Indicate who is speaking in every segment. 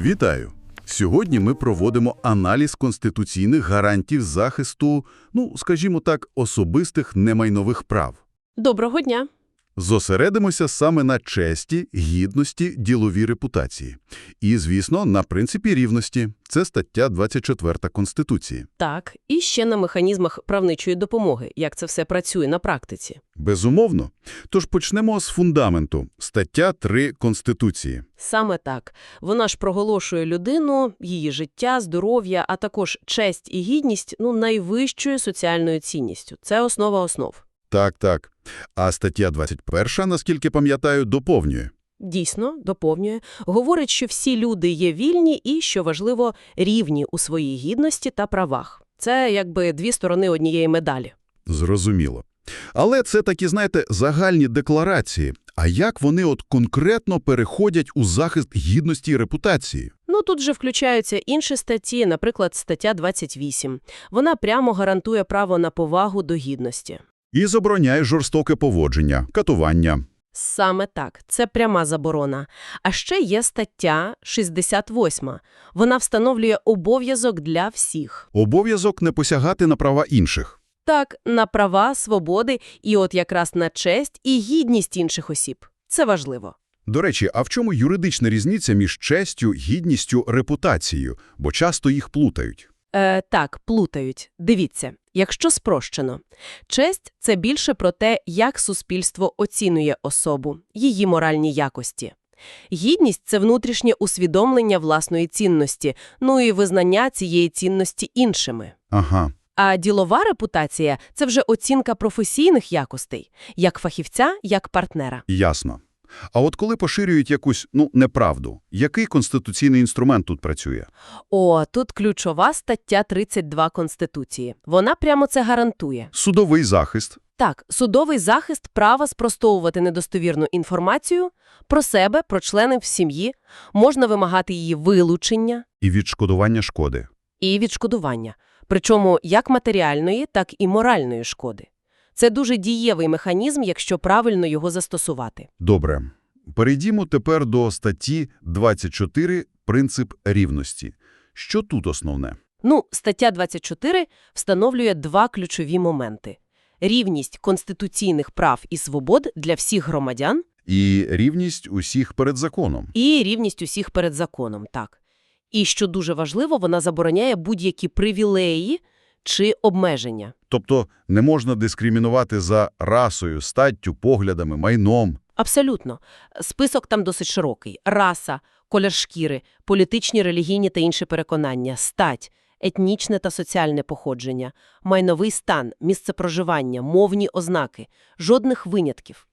Speaker 1: Вітаю! Сьогодні ми проводимо аналіз конституційних гарантів захисту, ну, скажімо так, особистих немайнових прав.
Speaker 2: Доброго дня.
Speaker 1: Зосередимося саме на честі, гідності, діловій репутації. І, звісно, на принципі рівності. Це стаття 24 Конституції.
Speaker 2: Так, і ще на механізмах правничої допомоги, як це все працює на практиці.
Speaker 1: Безумовно. Тож почнемо з фундаменту. Стаття 3 Конституції.
Speaker 2: Саме так. Вона ж проголошує людину, її життя, здоров'я, а також честь і гідність ну, найвищою соціальною цінністю. Це основа основ.
Speaker 1: Так, так. А стаття 21, наскільки пам'ятаю, доповнює.
Speaker 2: Дійсно, доповнює. Говорить, що всі люди є вільні і, що важливо, рівні у своїй гідності та правах. Це якби дві сторони однієї медалі.
Speaker 1: Зрозуміло. Але це такі, знаєте, загальні декларації. А як вони от конкретно переходять у захист гідності і репутації?
Speaker 2: Ну, тут же включаються інші статті, наприклад, стаття 28. Вона прямо гарантує право на повагу до гідності.
Speaker 1: І забороняє жорстоке поводження, катування.
Speaker 2: Саме так, це пряма заборона. А ще є стаття 68. Вона встановлює обов'язок для всіх.
Speaker 1: Обов'язок не посягати на права інших.
Speaker 2: Так, на права, свободи і от якраз на честь і гідність інших осіб. Це важливо.
Speaker 1: До речі, а в чому юридична різниця між честю, гідністю, репутацією? Бо часто їх плутають.
Speaker 2: Е, так, плутають. Дивіться, якщо спрощено. Честь – це більше про те, як суспільство оцінює особу, її моральні якості. Гідність – це внутрішнє усвідомлення власної цінності, ну і визнання цієї цінності іншими.
Speaker 1: Ага.
Speaker 2: А ділова репутація – це вже оцінка професійних якостей, як фахівця, як партнера.
Speaker 1: Ясно. А от коли поширюють якусь, ну, неправду, який конституційний інструмент тут працює?
Speaker 2: О, тут ключова стаття 32 Конституції. Вона прямо це гарантує.
Speaker 1: Судовий захист.
Speaker 2: Так, судовий захист права спростовувати недостовірну інформацію про себе, про членів сім'ї, можна вимагати її вилучення
Speaker 1: І відшкодування шкоди.
Speaker 2: і відшкодування, причому як матеріальної, так і моральної шкоди. Це дуже дієвий механізм, якщо правильно його застосувати.
Speaker 1: Добре. Перейдімо тепер до статті 24 «Принцип рівності». Що тут основне?
Speaker 2: Ну, стаття 24 встановлює два ключові моменти. Рівність конституційних прав і свобод для всіх громадян
Speaker 1: І рівність усіх перед законом.
Speaker 2: і рівність усіх перед законом, так. І, що дуже важливо, вона забороняє будь-які привілеї чи обмеження.
Speaker 1: Тобто не можна дискримінувати за расою, статтю, поглядами, майном.
Speaker 2: Абсолютно. Список там досить широкий. Раса, колір шкіри, політичні, релігійні та інші переконання, стать, етнічне та соціальне походження, майновий стан, місце проживання, мовні ознаки. Жодних винятків.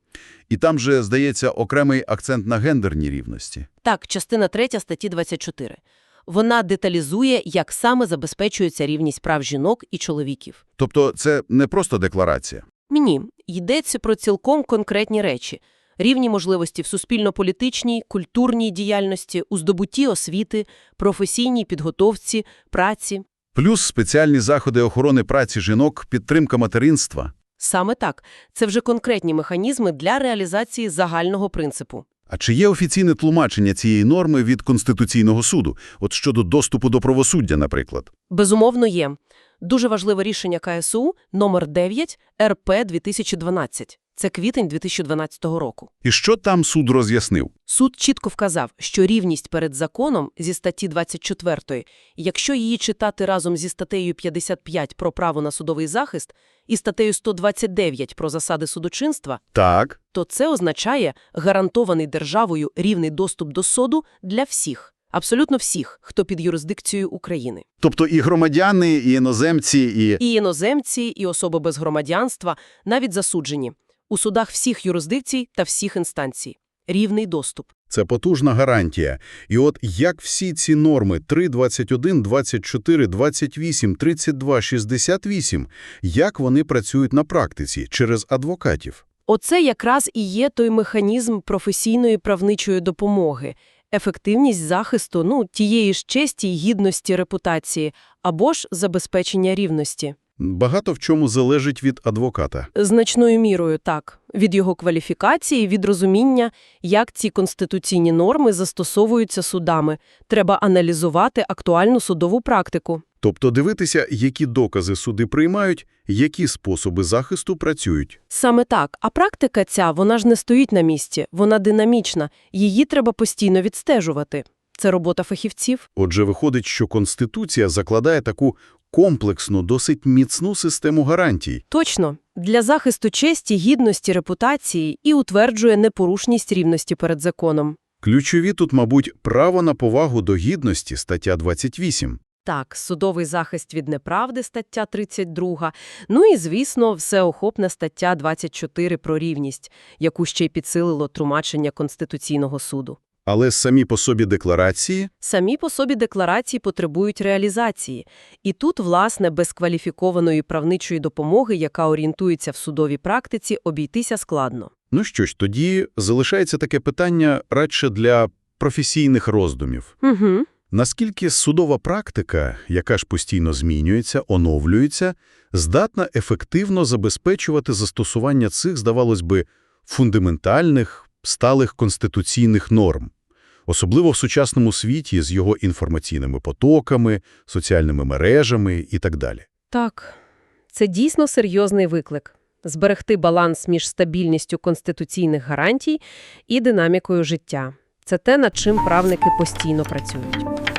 Speaker 1: І там же, здається, окремий акцент на гендерній рівності.
Speaker 2: Так, частина 3 статті 24. Вона деталізує, як саме забезпечується рівність прав жінок і чоловіків.
Speaker 1: Тобто це не просто декларація.
Speaker 2: Ні, йдеться про цілком конкретні речі. Рівні можливості в суспільно-політичній, культурній діяльності, у здобутті освіти, професійній підготовці, праці.
Speaker 1: Плюс спеціальні заходи охорони праці жінок, підтримка материнства.
Speaker 2: Саме так. Це вже конкретні механізми для реалізації загального принципу.
Speaker 1: А чи є офіційне тлумачення цієї норми від Конституційного суду? От щодо доступу до правосуддя, наприклад.
Speaker 2: Безумовно, є. Дуже важливе рішення КСУ номер 9 РП 2012. Це квітень 2012 року.
Speaker 1: І що там суд роз'яснив?
Speaker 2: Суд чітко вказав, що рівність перед законом зі статті 24, якщо її читати разом зі статтею 55 про право на судовий захист і статтею 129 про засади судочинства,
Speaker 1: Так.
Speaker 2: то це означає гарантований державою рівний доступ до суду для всіх, абсолютно всіх, хто під юрисдикцією України.
Speaker 1: Тобто і громадяни, і іноземці, і...
Speaker 2: І іноземці, і особи без громадянства, навіть засуджені. У судах всіх юрисдикцій та всіх інстанцій. Рівний доступ.
Speaker 1: Це потужна гарантія. І от як всі ці норми 3, 21, 24, 28, 32, 68, як вони працюють на практиці через адвокатів?
Speaker 2: Оце якраз і є той механізм професійної правничої допомоги, ефективність захисту ну, тієї ж честі й гідності репутації, або ж забезпечення рівності.
Speaker 1: Багато в чому залежить від адвоката.
Speaker 2: Значною мірою так, від його кваліфікації, від розуміння, як ці конституційні норми застосовуються судами. Треба аналізувати актуальну судову практику.
Speaker 1: Тобто дивитися, які докази суди приймають, які способи захисту працюють.
Speaker 2: Саме так. А практика ця, вона ж не стоїть на місці, вона динамічна, її треба постійно відстежувати. Це робота фахівців.
Speaker 1: Отже, виходить, що Конституція закладає таку комплексну, досить міцну систему гарантій.
Speaker 2: Точно, для захисту честі, гідності, репутації і утверджує непорушність рівності перед законом.
Speaker 1: Ключові тут, мабуть, право на повагу до гідності, стаття 28.
Speaker 2: Так, судовий захист від неправди, стаття 32, ну і, звісно, всеохопна стаття 24 про рівність, яку ще й підсилило тлумачення Конституційного суду.
Speaker 1: Але самі по собі декларації
Speaker 2: Самі по собі декларації потребують реалізації. І тут, власне, без кваліфікованої правничої допомоги, яка орієнтується в судовій практиці, обійтися складно.
Speaker 1: Ну що ж, тоді залишається таке питання радше для професійних роздумів.
Speaker 2: Угу.
Speaker 1: Наскільки судова практика, яка ж постійно змінюється, оновлюється, здатна ефективно забезпечувати застосування цих, здавалось би, фундаментальних, сталих конституційних норм? Особливо в сучасному світі з його інформаційними потоками, соціальними мережами і так далі.
Speaker 2: Так, це дійсно серйозний виклик – зберегти баланс між стабільністю конституційних гарантій і динамікою життя. Це те, над чим правники постійно працюють.